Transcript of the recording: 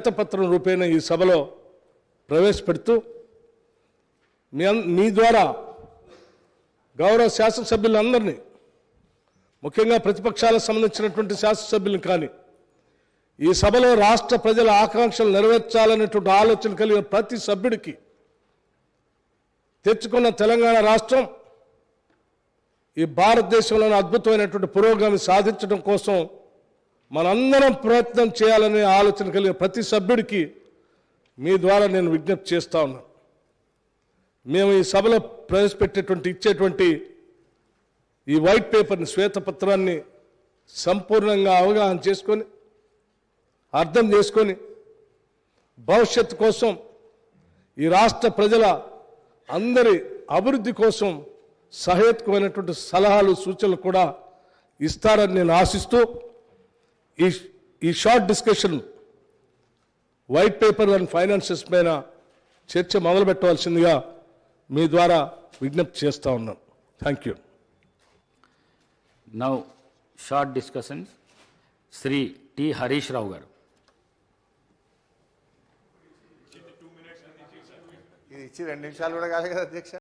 శ్వేతపత్రం రూపేణ ఈ సభలో ప్రవేశపెడుతూ మీ మీ ద్వారా గౌరవ శాసనసభ్యులందరినీ ముఖ్యంగా ప్రతిపక్షాలకు సంబంధించినటువంటి శాసనసభ్యులను కానీ ఈ సభలో రాష్ట్ర ప్రజల ఆకాంక్షలు నెరవేర్చాలనేటువంటి ఆలోచన కలిగిన ప్రతి సభ్యుడికి తెచ్చుకున్న తెలంగాణ రాష్ట్రం ఈ భారతదేశంలోని అద్భుతమైనటువంటి పురోగమి సాధించడం కోసం మనందరం ప్రయత్నం చేయాలనే ఆలోచన కలిగిన ప్రతి సభ్యుడికి మీ ద్వారా నేను విజ్ఞప్తి చేస్తా ఉన్నాను మేము ఈ సభలో ప్రవేశపెట్టేటువంటి ఇచ్చేటువంటి ఈ వైట్ పేపర్ని శ్వేతపత్రాన్ని సంపూర్ణంగా అవగాహన చేసుకొని అర్థం చేసుకొని భవిష్యత్తు కోసం ఈ రాష్ట్ర ప్రజల అందరి అభివృద్ధి కోసం సహేతుకమైనటువంటి సలహాలు సూచనలు కూడా ఇస్తారని నేను ఆశిస్తూ ఈ ఈ short discussion white paper and finances పైన చర్చ మొదలు పెట్టవలసిందిగా మీ ద్వారా విజ్ఞప్తి చేస్తా ఉన్నాను thank you now short discussion Shri T Harish Rao garu. ఇది ఇచ్చి రెండు నిమిషాలు కూడా కాదు కదా అధ్యక్ష?